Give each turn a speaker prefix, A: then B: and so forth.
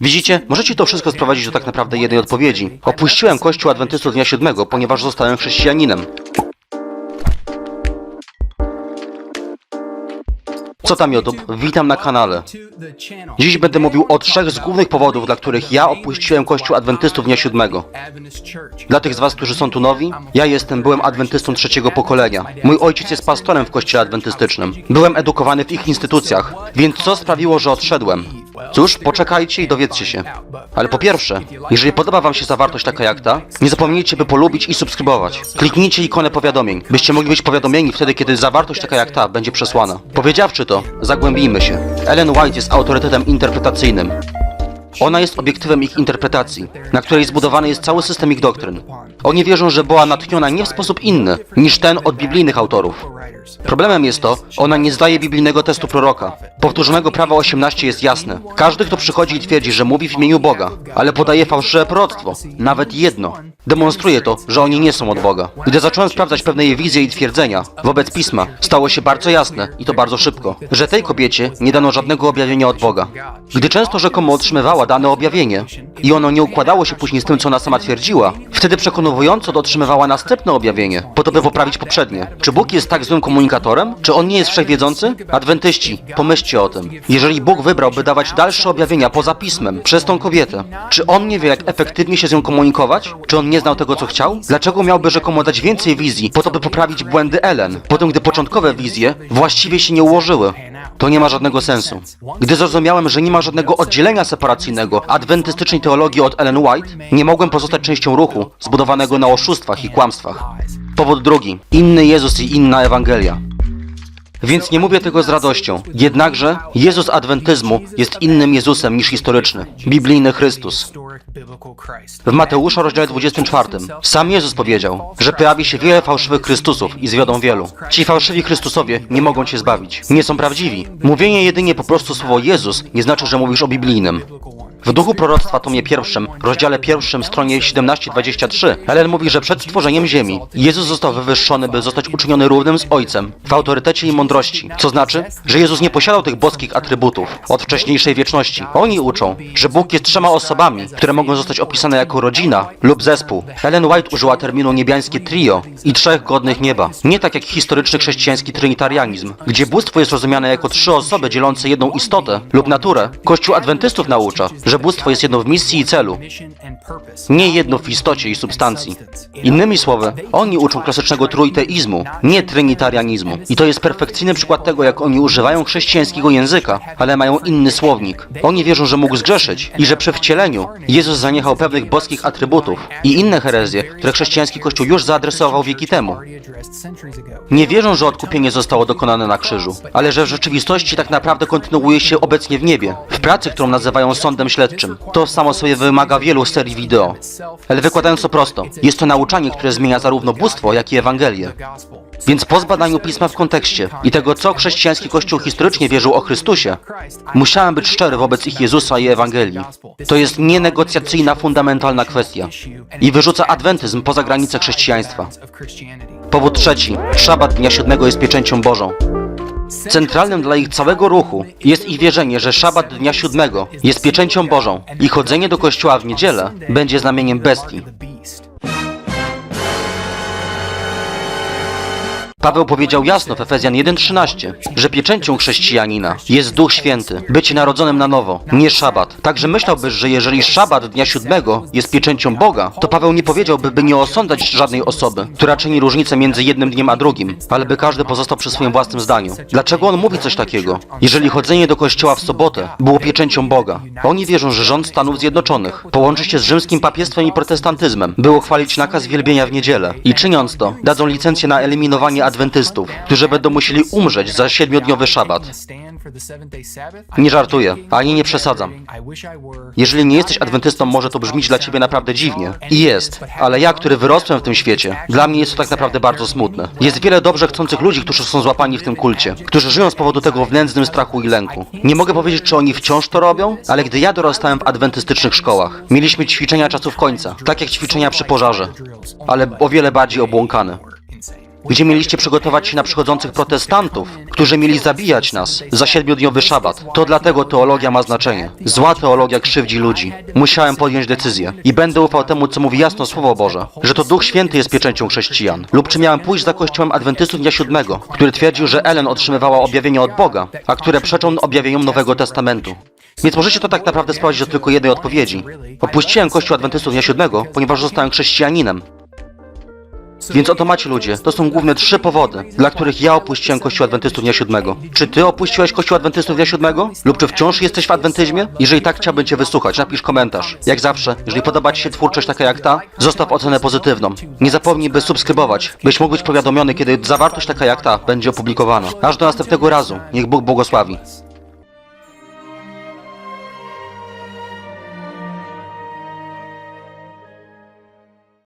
A: Widzicie? Możecie to wszystko sprowadzić do tak naprawdę jednej odpowiedzi. Opuściłem Kościół Adwentystów Dnia Siódmego, ponieważ zostałem chrześcijaninem. Co tam YouTube? Witam na kanale. Dziś będę mówił o trzech z głównych powodów, dla których ja opuściłem Kościół Adwentystów Dnia Siódmego. Dla tych z Was, którzy są tu nowi, ja jestem byłem adwentystą trzeciego pokolenia. Mój ojciec jest pastorem w kościele adwentystycznym. Byłem edukowany w ich instytucjach, więc co sprawiło, że odszedłem? Cóż, poczekajcie i dowiedzcie się. Ale po pierwsze, jeżeli podoba Wam się zawartość taka jak ta, nie zapomnijcie, by polubić i subskrybować. Kliknijcie ikonę powiadomień, byście mogli być powiadomieni wtedy, kiedy zawartość taka jak ta będzie przesłana. Powiedziawszy to, zagłębijmy się. Ellen White jest autorytetem interpretacyjnym. Ona jest obiektywem ich interpretacji, na której zbudowany jest cały system ich doktryn. Oni wierzą, że była natchniona nie w sposób inny niż ten od biblijnych autorów. Problemem jest to, ona nie zdaje biblijnego testu proroka. Powtórzonego prawa 18 jest jasne. Każdy, kto przychodzi i twierdzi, że mówi w imieniu Boga, ale podaje fałszywe proroctwo, nawet jedno, demonstruje to, że oni nie są od Boga. Gdy zacząłem sprawdzać pewne jej wizje i twierdzenia wobec Pisma, stało się bardzo jasne, i to bardzo szybko, że tej kobiecie nie dano żadnego objawienia od Boga. Gdy często rzekomo otrzymywała dane objawienie i ono nie układało się później z tym, co ona sama twierdziła, wtedy przekonująco dotrzymywała następne objawienie, po to, by poprawić poprzednie. Czy Bóg jest tak złym komunikatorem? Czy On nie jest wszechwiedzący? Adwentyści, pomyślcie o tym. Jeżeli Bóg wybrał, by dawać dalsze objawienia poza Pismem, przez tą kobietę, czy On nie wie, jak efektywnie się z nią komunikować? Czy On nie znał tego, co chciał? Dlaczego miałby rzekomo dać więcej wizji, po to, by poprawić błędy Ellen, po tym, gdy początkowe wizje właściwie się nie ułożyły? To nie ma żadnego sensu. Gdy zrozumiałem, że nie ma żadnego oddzielenia separacyjnego adwentystycznej teologii od Ellen White, nie mogłem pozostać częścią ruchu zbudowanego na oszustwach i kłamstwach. Powód drugi. Inny Jezus i inna Ewangelia. Więc nie mówię tego z radością. Jednakże Jezus adwentyzmu jest innym Jezusem niż historyczny, biblijny Chrystus. W Mateusza rozdziale 24 sam Jezus powiedział, że pojawi się wiele fałszywych Chrystusów i zwiodą wielu. Ci fałszywi Chrystusowie nie mogą cię zbawić. Nie są prawdziwi. Mówienie jedynie po prostu słowo Jezus nie znaczy, że mówisz o biblijnym. W duchu proroctwa tomie pierwszym, rozdziale pierwszym, stronie 17-23, Ellen mówi, że przed stworzeniem ziemi Jezus został wywyższony, by zostać uczyniony równym z Ojcem w autorytecie i mądrości. Co znaczy, że Jezus nie posiadał tych boskich atrybutów od wcześniejszej wieczności. Oni uczą, że Bóg jest trzema osobami, które mogą zostać opisane jako rodzina lub zespół. Ellen White użyła terminu niebiańskie trio i trzech godnych nieba. Nie tak jak historyczny chrześcijański trinitarianizm, gdzie bóstwo jest rozumiane jako trzy osoby dzielące jedną istotę lub naturę. Kościół adwentystów naucza, że bóstwo jest jedno w misji i celu, nie jedno w istocie i substancji. Innymi słowy, oni uczą klasycznego trójteizmu, nie trinitarianizmu. I to jest perfekcyjny przykład tego, jak oni używają chrześcijańskiego języka, ale mają inny słownik. Oni wierzą, że mógł zgrzeszyć i że przy wcieleniu Jezus zaniechał pewnych boskich atrybutów i inne herezje, które chrześcijański kościół już zaadresował wieki temu. Nie wierzą, że odkupienie zostało dokonane na krzyżu, ale że w rzeczywistości tak naprawdę kontynuuje się obecnie w niebie, w pracy, którą nazywają sądem śledczym. To samo sobie wymaga wielu serii wideo. Ale wykładając to prosto, jest to nauczanie, które zmienia zarówno bóstwo, jak i Ewangelię. Więc po zbadaniu pisma w kontekście i tego, co chrześcijański kościół historycznie wierzył o Chrystusie, musiałem być szczery wobec ich Jezusa i Ewangelii. To jest nienegocjacyjna, fundamentalna kwestia i wyrzuca adwentyzm poza granice chrześcijaństwa. Powód trzeci. Szabat dnia siódmego jest pieczęcią Bożą. Centralnym dla ich całego ruchu jest ich wierzenie, że szabat dnia siódmego jest pieczęcią Bożą i chodzenie do kościoła w niedzielę będzie znamieniem bestii. Paweł powiedział jasno w Efezjan 1.13, że pieczęcią chrześcijanina jest Duch Święty, bycie narodzonym na nowo, nie szabat. Także myślałbyś, że jeżeli szabat dnia siódmego jest pieczęcią Boga, to Paweł nie powiedziałby, by nie osądzać żadnej osoby, która czyni różnicę między jednym dniem a drugim, ale by każdy pozostał przy swoim własnym zdaniu. Dlaczego on mówi coś takiego? Jeżeli chodzenie do kościoła w sobotę było pieczęcią Boga, oni wierzą, że rząd Stanów Zjednoczonych połączy się z rzymskim papiestwem i protestantyzmem, by uchwalić nakaz wielbienia w niedzielę i czyniąc to, dadzą licencję na eliminowanie adwentystów, którzy będą musieli umrzeć za siedmiodniowy szabat. Nie żartuję, ani nie przesadzam. Jeżeli nie jesteś adwentystą, może to brzmieć dla ciebie naprawdę dziwnie. I jest, ale ja, który wyrosłem w tym świecie, dla mnie jest to tak naprawdę bardzo smutne. Jest wiele dobrze chcących ludzi, którzy są złapani w tym kulcie, którzy żyją z powodu tego w nędznym strachu i lęku. Nie mogę powiedzieć, czy oni wciąż to robią, ale gdy ja dorastałem w adwentystycznych szkołach, mieliśmy ćwiczenia czasów końca, tak jak ćwiczenia przy pożarze, ale o wiele bardziej obłąkane. Gdzie mieliście przygotować się na przychodzących protestantów, którzy mieli zabijać nas za siedmiodniowy szabat. To dlatego teologia ma znaczenie. Zła teologia krzywdzi ludzi. Musiałem podjąć decyzję i będę ufał temu, co mówi jasno Słowo Boże, że to Duch Święty jest pieczęcią chrześcijan. Lub czy miałem pójść za kościołem adwentystów dnia siódmego, który twierdził, że Ellen otrzymywała objawienia od Boga, a które przeczą objawieniom Nowego Testamentu. Więc możecie to tak naprawdę sprowadzić do tylko jednej odpowiedzi. Opuściłem kościół adwentystów dnia siódmego, ponieważ zostałem chrześcijaninem. Więc oto macie ludzie, to są główne trzy powody, dla których ja opuściłem Kościół Adwentystów Dnia Siódmego. Czy ty opuściłeś Kościół Adwentystów Dnia Siódmego? Lub czy wciąż jesteś w adwentyzmie? Jeżeli tak, chciałbym cię wysłuchać, napisz komentarz. Jak zawsze, jeżeli podoba ci się twórczość taka jak ta, zostaw ocenę pozytywną. Nie zapomnij, by subskrybować, byś mógł być powiadomiony, kiedy zawartość taka jak ta będzie opublikowana. Aż do następnego razu, niech Bóg błogosławi.